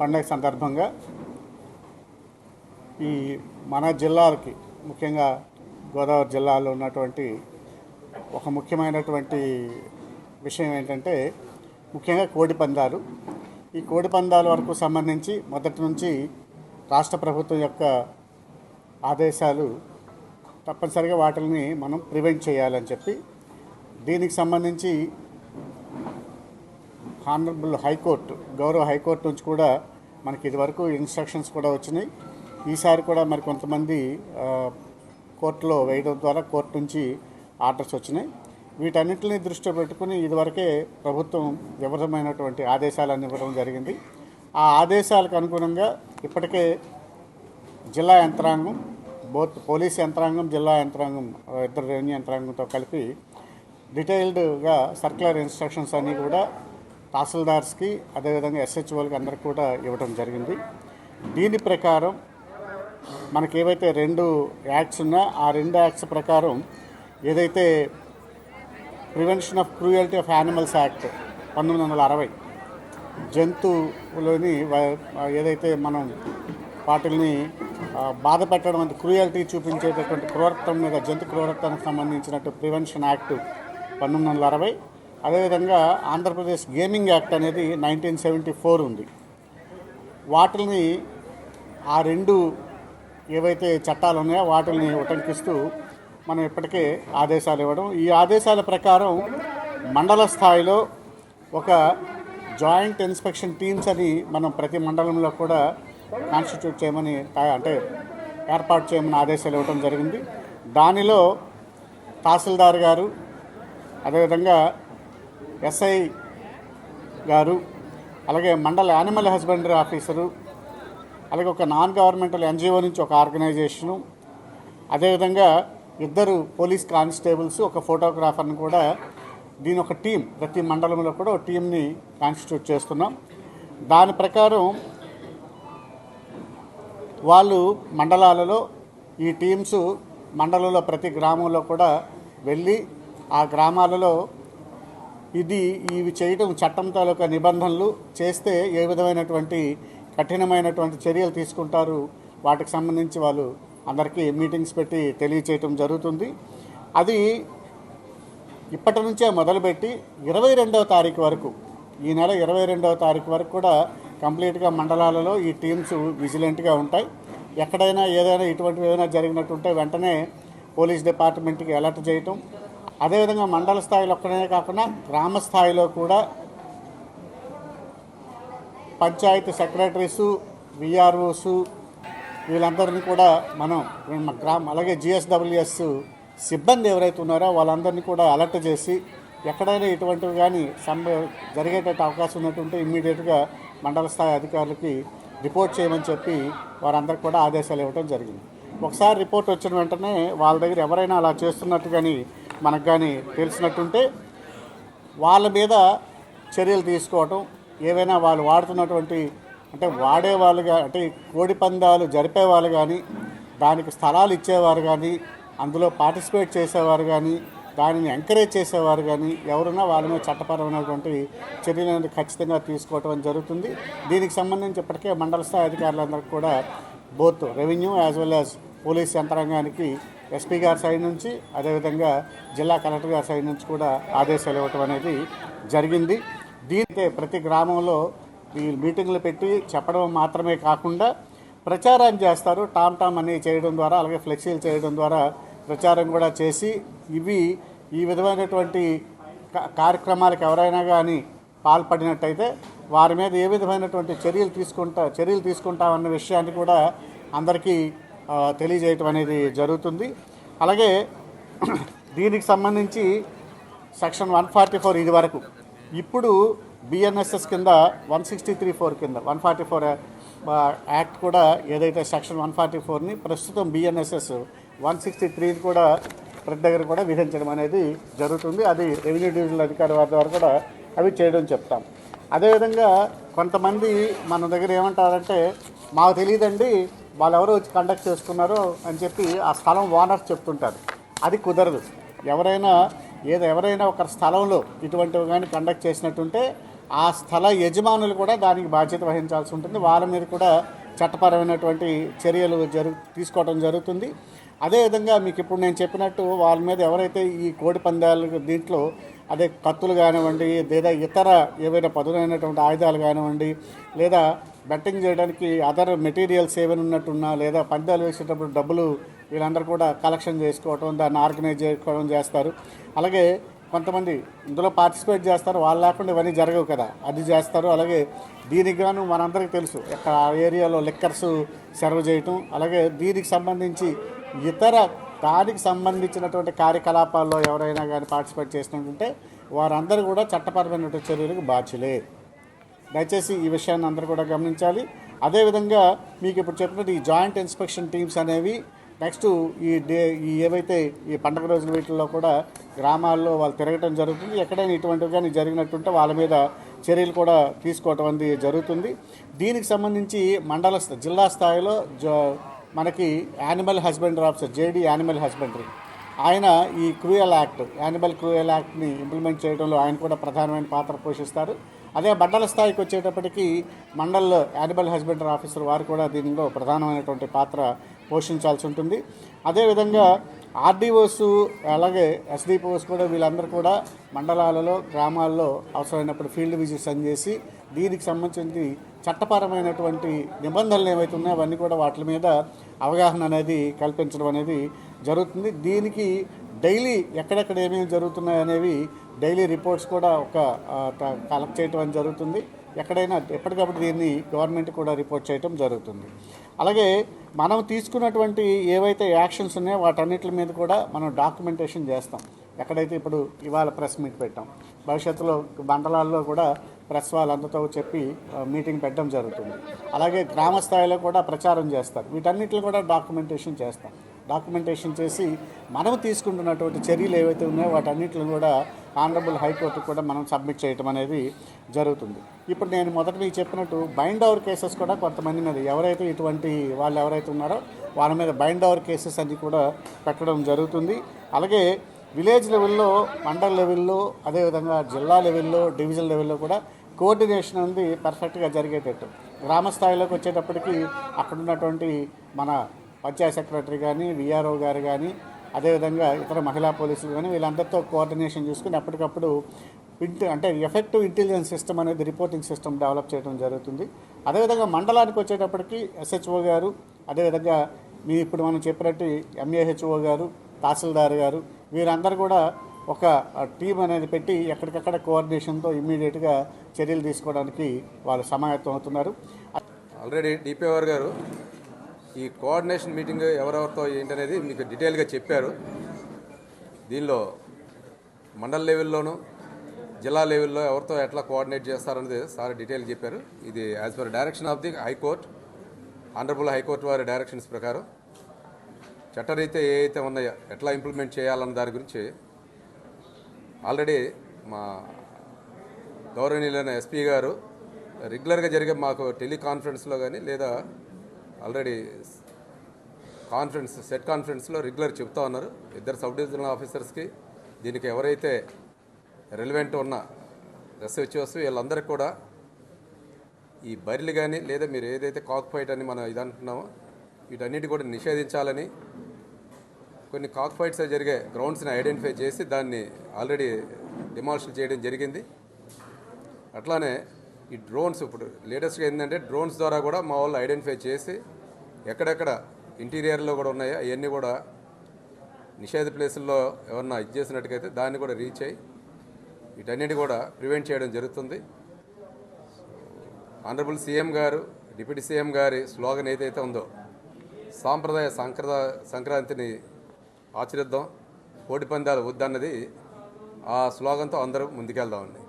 పండగ సందర్భంగా ఈ మన జిల్లాలకి ముఖ్యంగా గోదావరి జిల్లాలో ఉన్నటువంటి ఒక ముఖ్యమైనటువంటి విషయం ఏంటంటే ముఖ్యంగా కోడి పందాలు. ఈ కోడి పందాల వరకు సంబంధించి మొదటి నుంచి రాష్ట్ర ప్రభుత్వం యొక్క ఆదేశాలు తప్పనిసరిగా వాటిని మనం ప్రివెంట్ చేయాలని చెప్పి దీనికి సంబంధించి హానరబుల్ హైకోర్టు గౌరవ హైకోర్టు నుంచి కూడా మనకి ఇదివరకు ఇన్స్ట్రక్షన్స్ కూడా వచ్చినాయి. ఈసారి కూడా మరి కొంతమంది కోర్టులో వేయడం ద్వారా కోర్టు నుంచి ఆర్డర్స్ వచ్చినాయి. వీటన్నిటిని దృష్టిలో పెట్టుకుని ఇదివరకే ప్రభుత్వం వివరమైనటువంటి ఆదేశాలను ఇవ్వడం జరిగింది. ఆ ఆదేశాలకు అనుగుణంగా ఇప్పటికే జిల్లా యంత్రాంగం బోత్ పోలీస్ యంత్రాంగం జిల్లా యంత్రాంగం ఇద్దరు రెవెన్యూ యంత్రాంగంతో కలిపి డీటెయిల్డ్గా సర్క్యులర్ ఇన్స్ట్రక్షన్స్ అన్నీ కూడా తహసీల్దార్స్కి అదేవిధంగా ఎస్హెచ్ఓలకి అందరికి కూడా ఇవ్వడం జరిగింది. దీని ప్రకారం మనకి ఏవైతే రెండు యాక్ట్స్ ఉన్నా ఆ రెండు యాక్ట్స్ ప్రకారం ఏదైతే prevention of cruelty of animals act పంతొమ్మిది వందల అరవై జంతువులోని ఏదైతే మనం వాటిల్ని బాధ పెట్టడం అంటే క్రూయల్టీ చూపించేటటువంటి క్రూరత్వం మీద జంతు క్రూరత్వానికి సంబంధించినట్టు ప్రివెన్షన్ యాక్ట్ పంతొమ్మిది వందల అరవై అదేవిధంగా ఆంధ్రప్రదేశ్ గేమింగ్ యాక్ట్ అనేది నైన్టీన్ సెవెంటీ ఫోర్ ఉంది. వాటిని ఆ రెండు ఏవైతే చట్టాలు ఉన్నాయో వాటిని ఉటంకిస్తూ మనం ఇప్పటికే ఆదేశాలు ఇవ్వడం. ఈ ఆదేశాల ప్రకారం మండల స్థాయిలో ఒక జాయింట్ ఇన్స్పెక్షన్ టీమ్స్ అని మనం ప్రతి మండలంలో కూడా కాన్స్టిట్యూట్ చేయమని అంటే ఏర్పాటు చేయమని ఆదేశాలు ఇవ్వడం జరిగింది. దానిలో తహసీల్దార్ గారు అదేవిధంగా ఎస్ఐ గారు అలాగే మండల యానిమల్ హస్బెండరీ ఆఫీసరు అలాగే ఒక నాన్ గవర్నమెంటల్ ఎన్జిఓ నుంచి ఒక ఆర్గనైజేషను అదేవిధంగా ఇద్దరు పోలీస్ కానిస్టేబుల్స్ ఒక ఫోటోగ్రాఫర్ని కూడా దీని ఒక టీం ప్రతి మండలంలో కూడా ఒక టీంని కాన్స్టిట్యూట్ చేస్తున్నాం. దాని ప్రకారం వాళ్ళు మండలాలలో ఈ టీమ్స్ మండలంలో ప్రతి గ్రామంలో కూడా వెళ్ళి ఆ గ్రామాలలో ఇది ఇవి చేయటం చట్టం తాలూకా నిబంధనలు చేస్తే ఏ విధమైనటువంటి కఠినమైనటువంటి చర్యలు తీసుకుంటారు వాటికి సంబంధించి వాళ్ళు అందరికీ మీటింగ్స్ పెట్టి తెలియచేయటం జరుగుతుంది. అది ఇప్పటి నుంచే మొదలుపెట్టి ఇరవై రెండవ తారీఖు వరకు ఈ నెల ఇరవై రెండవ తారీఖు వరకు కూడా కంప్లీట్గా మండలాలలో ఈ టీమ్స్ విజిలెంట్గా ఉంటాయి. ఎక్కడైనా ఏదైనా ఇటువంటివి ఏదైనా జరిగినట్టుంటే వెంటనే పోలీస్ డిపార్ట్మెంట్కి అలర్ట్ చేయటం అదేవిధంగా మండల స్థాయిలో ఒక్కనే కాకుండా గ్రామ స్థాయిలో కూడా పంచాయతీ సెక్రటరీసు విఆర్ఓసు వీళ్ళందరినీ కూడా మనం గ్రామ అలాగే జిఎస్డబ్ల్యూఎస్ సిబ్బంది ఎవరైతే ఉన్నారో వాళ్ళందరినీ కూడా అలర్ట్ చేసి ఎక్కడైనా ఇటువంటివి కానీ సంభ జరిగేటట్టు అవకాశం ఉన్నట్టుంటే ఇమ్మీడియట్గా మండల స్థాయి అధికారులకి రిపోర్ట్ చేయమని చెప్పి వారందరికి కూడా ఆదేశాలు ఇవ్వడం జరిగింది. ఒకసారి రిపోర్ట్ వచ్చిన వెంటనే వాళ్ళ దగ్గర ఎవరైనా అలా చేస్తున్నట్టు కానీ మనకు కానీ తెలిసినట్టుంటే వాళ్ళ మీద చర్యలు తీసుకోవటం ఏవైనా వాళ్ళు వాడుతున్నటువంటి అంటే వాడేవాళ్ళు అంటే కోడి పందాలు జరిపే వాళ్ళు కానీ దానికి స్థలాలు ఇచ్చేవారు కానీ అందులో పార్టిసిపేట్ చేసేవారు కానీ దానిని ఎంకరేజ్ చేసేవారు కానీ ఎవరున్నా వాళ్ళ మీద చట్టపరమైనటువంటి చర్యలను ఖచ్చితంగా తీసుకోవటం జరుగుతుంది. దీనికి సంబంధించి ఇప్పటికే మండల స్థాయి అధికారులందరికీ కూడా both revenue as well as police యంత్రాంగానికి ఎస్పీ గారి సైడ్ నుంచి అదేవిధంగా జిల్లా కలెక్టర్ గారి సైడ్ నుంచి కూడా ఆదేశాలు ఇవ్వటం అనేది జరిగింది. దీనికే ప్రతి గ్రామంలో ఈ మీటింగ్లు పెట్టి చెప్పడం మాత్రమే కాకుండా ప్రచారం చేస్తారు. టామ్ టామ్ అని చేయడం ద్వారా అలాగే ఫ్లెక్సీలు చేయడం ద్వారా ప్రచారం కూడా చేసి ఇవి ఈ విధమైనటువంటి కార్యక్రమాలకు ఎవరైనా కానీ పాల్పడినట్టయితే వారి మీద ఏ విధమైనటువంటి చర్యలు తీసుకుంటా చర్యలు తీసుకుంటామన్న విషయాన్ని కూడా అందరికీ తెలియజేయటం అనేది జరుగుతుంది. అలాగే దీనికి సంబంధించి సెక్షన్ వన్ ఫార్టీ ఫోర్ ఇది వరకు ఇప్పుడు బిఎన్ఎస్ఎస్ కింద వన్ సిక్స్టీ త్రీ ఫోర్ కింద వన్ ఫార్టీ ఫోర్ యాక్ట్ కూడా ఏదైతే సెక్షన్ వన్ ఫార్టీ ఫోర్ని ప్రస్తుతం బిఎన్ఎస్ఎస్ వన్ సిక్స్టీ త్రీని కూడా ప్రతి దగ్గర కూడా విధించడం అనేది జరుగుతుంది. అది రెవెన్యూ డివిజనల్ అధికారి వారి ద్వారా కూడా అవి చేయడం చెప్తాం. అదేవిధంగా కొంతమంది మన దగ్గర ఏమంటారంటే మాకు తెలియదండి వాళ్ళు ఎవరు వచ్చి కండక్ట్ చేసుకున్నారో అని చెప్పి ఆ స్థలం ఓనర్ చెప్తుంటారు. అది కుదరదు. ఎవరైనా ఏదో ఎవరైనా ఒక స్థలంలో ఇటువంటివి కానీ కండక్ట్ చేసినట్టుంటే ఆ స్థల యజమానులు కూడా దానికి బాధ్యత వహించాల్సి ఉంటుంది. వాళ్ళ మీద కూడా చట్టపరమైనటువంటి చర్యలు జరు తీసుకోవడం జరుగుతుంది. అదేవిధంగా మీకు ఇప్పుడు నేను చెప్పినట్టు వాళ్ళ మీద ఎవరైతే ఈ కోడి పందాలు దీంట్లో అదే కత్తులు కానివ్వండి లేదా ఇతర ఏవైనా పదునైనటువంటి ఆయుధాలు కానివ్వండి లేదా బెట్టింగ్ చేయడానికి అదర్ మెటీరియల్స్ ఏమైనా ఉన్నట్టున్నా లేదా పందాలు వేసేటప్పుడు డబ్బులు వీళ్ళందరూ కూడా కలెక్షన్ చేసుకోవటం దాన్ని ఆర్గనైజ్ చేసుకోవడం చేస్తారు. అలాగే కొంతమంది ఇందులో పార్టిసిపేట్ చేస్తారు. వాళ్ళు లేకుండా ఇవన్నీ జరగవు కదా. అది చేస్తారు. అలాగే దీనికి గాను మనందరికీ తెలుసు. ఇక్కడ ఏరియాలో లిక్కర్స్ సర్వ్ చేయటం. అలాగే దీనికి సంబంధించి ఇతర దానికి సంబంధించినటువంటి కార్యకలాపాల్లో ఎవరైనా కానీ పార్టిసిపేట్ చేసినట్టుంటే వారందరూ కూడా చట్టపరమైనటువంటి చర్యలకు బాధ్యులే. దయచేసి ఈ విషయాన్ని అందరూ కూడా గమనించాలి. అదేవిధంగా మీకు ఇప్పుడు చెప్పినట్టు ఈ జాయింట్ ఇన్స్పెక్షన్ టీమ్స్ అనేవి నెక్స్ట్ ఈ డే ఈ ఏవైతే ఈ పండగ రోజుల వీటిల్లో కూడా గ్రామాల్లో వాళ్ళు తిరగటం జరుగుతుంది. ఎక్కడైనా ఇటువంటివి కానీ జరిగినట్టుంటే వాళ్ళ మీద చర్యలు కూడా తీసుకోవటం అనేది జరుగుతుంది. దీనికి సంబంధించి మండల స్థా- జిల్లా స్థాయిలో జ మనకి animal husbandry officer JD animal husbandry. ఆయన ఈ క్రూయల్ యాక్ట్ యానిమల్ క్రూయల్ యాక్ట్ని ఇంప్లిమెంట్ చేయడంలో ఆయన కూడా ప్రధానమైన పాత్ర పోషిస్తారు. అదే మండల స్థాయికి వచ్చేటప్పటికీ మండల్లో యానిమల్ హస్బెండరీ ఆఫీసర్ వారు కూడా దీనిలో ప్రధానమైనటువంటి పాత్ర పోషించాల్సి ఉంటుంది. అదేవిధంగా ఆర్డీఓస్ అలాగే ఎస్డిపిఓస్ కూడా వీళ్ళందరూ కూడా మండలాలలో గ్రామాల్లో అవసరమైనప్పుడు ఫీల్డ్ విజిట్స్ అని చేసి దీనికి సంబంధించి చట్టపరమైనటువంటి నిబంధనలు ఏవైతే ఉన్నాయో అవన్నీ కూడా వాటి మీద అవగాహన అనేది కల్పించడం అనేది జరుగుతుంది. దీనికి డైలీ ఎక్కడెక్కడ ఏమేమి జరుగుతున్నాయి అనేవి డైలీ రిపోర్ట్స్ కూడా ఒక కలెక్ట్ చేయడం అని జరుగుతుంది. ఎక్కడైనా ఎప్పటికప్పుడు దీన్ని గవర్నమెంట్ కూడా రిపోర్ట్ చేయడం జరుగుతుంది. అలాగే మనం తీసుకున్నటువంటి ఏవైతే యాక్షన్స్ ఉన్నాయో వాటన్నిటి మీద కూడా మనం డాక్యుమెంటేషన్ చేస్తాం. ఎక్కడైతే ఇప్పుడు ఇవాళ ప్రెస్ మీట్ పెట్టాం. భవిష్యత్తులో మండలాల్లో కూడా ప్రెస్ వాళ్ళందరితో చెప్పి మీటింగ్ పెట్టడం జరుగుతుంది. అలాగే గ్రామ స్థాయిలో కూడా ప్రచారం చేస్తారు. వీటన్నిటిని కూడా డాక్యుమెంటేషన్ చేస్తాం. డాక్యుమెంటేషన్ చేసి మనం తీసుకుంటున్నటువంటి చర్యలు ఏవైతే ఉన్నాయో వాటన్నిటిని కూడా ఆనరబుల్ హైకోర్టుకు కూడా మనం సబ్మిట్ చేయటం అనేది జరుగుతుంది. ఇప్పుడు నేను మొదట మీకు చెప్పినట్టు బైండ్ అవర్ కేసెస్ కూడా కొంతమంది మీద ఎవరైతే ఇటువంటి వాళ్ళు ఎవరైతే ఉన్నారో వాళ్ళ మీద బైండ్ అవర్ కేసెస్ అన్ని కూడా పెట్టడం జరుగుతుంది. అలాగే విలేజ్ లెవెల్లో మండల్ లెవెల్లో అదేవిధంగా జిల్లా లెవెల్లో డివిజన్ లెవెల్లో కూడా కోఆర్డినేషన్ అనేది పర్ఫెక్ట్గా జరిగేటట్టు. గ్రామ స్థాయిలోకి వచ్చేటప్పటికి అక్కడ ఉన్నటువంటి మన పంచాయత్ సెక్రటరీ కానీ విఆర్ఓ గారు కానీ అదేవిధంగా ఇతర మహిళా పోలీసులు కానీ వీళ్ళందరితో కోఆర్డినేషన్ చూసుకుని అప్పటికప్పుడు ఇంటి అంటే ఎఫెక్టివ్ ఇంటెలిజెన్స్ సిస్టమ్ అనేది రిపోర్టింగ్ సిస్టమ్ డెవలప్ చేయడం జరుగుతుంది. అదేవిధంగా మండలానికి వచ్చేటప్పటికి ఎస్హెచ్ఓ గారు అదేవిధంగా మీ ఇప్పుడు మనం చెప్పినట్టు ఎంఏహెచ్ఓ గారు తహసీల్దార్ గారు వీరందరూ కూడా ఒక టీం అనేది పెట్టి ఎక్కడికక్కడ కోఆర్డినేషన్తో ఇమ్మీడియట్గా చర్యలు తీసుకోవడానికి వాళ్ళు సమాయత్తం అవుతున్నారు. ఆల్రెడీ డిపిఆర్ గారు ఈ కోఆర్డినేషన్ మీటింగ్ ఎవరెవరితో ఏంటనేది మీకు డీటెయిల్గా చెప్పారు. దీనిలో మండల లెవెల్లోనూ జిల్లా లెవెల్లో ఎవరితో ఎట్లా కోఆర్డినేట్ చేస్తారనేది సార్ డీటెయిల్ చెప్పారు. ఇది as per direction of the high court honourable high court వారి డైరెక్షన్స్ ప్రకారం. చట్టరీత్యా ఏ అయితే ఉన్నాయో ఎట్లా ఇంప్లిమెంట్ చేయాలన్న దాని గురించి ఆల్రెడీ మా గౌరవనీయులైన ఎస్పీ గారు రెగ్యులర్గా జరిగే మాకు టెలికాన్ఫరెన్స్లో కానీ లేదా ఆల్రెడీ కాన్ఫరెన్స్ సెట్ కాన్ఫరెన్స్లో రెగ్యులర్ చెప్తా ఉన్నారు. ఇద్దరు సబ్ డివిజనల్ ఆఫీసర్స్కి దీనికి ఎవరైతే రెలివెంట్ ఉన్న రెసర్చర్స్ వీళ్ళందరికీ కూడా ఈ బరిలు కానీ లేదా మీరు ఏదైతే కాక్ ఫైట్ అని మనం ఇది అంటున్నామో వీటన్నిటి కూడా నిషేధించాలని కొన్ని కాక్ ఫైట్స్ జరిగే గ్రౌండ్స్ని ఐడెంటిఫై చేసి దాన్ని ఆల్రెడీ డిమాలిషన్ చేయడం జరిగింది. అట్లానే ఈ డ్రోన్స్ ఇప్పుడు లేటెస్ట్గా ఏంటంటే డ్రోన్స్ ద్వారా కూడా మా వాళ్ళు ఐడెంటిఫై చేసి ఎక్కడెక్కడ ఇంటీరియర్లో కూడా ఉన్నాయో అవన్నీ కూడా నిషేధ ప్లేసుల్లో ఎవరన్నా ఇది చేసినట్టుకైతే దాన్ని కూడా రీచ్ అయ్యి వీటన్నిటి కూడా ప్రివెంట్ చేయడం జరుగుతుంది. ఆనరబుల్ సీఎం గారు డిప్యూటీ సీఎం గారి స్లోగన్ ఏదైతే ఉందో సాంప్రదాయ సంక్రా సంక్రాంతిని ఆచరిద్దాం కోటి పందాలు వద్దన్నది ఆ స్లోగన్తో అందరూ ముందుకెళ్దామండి.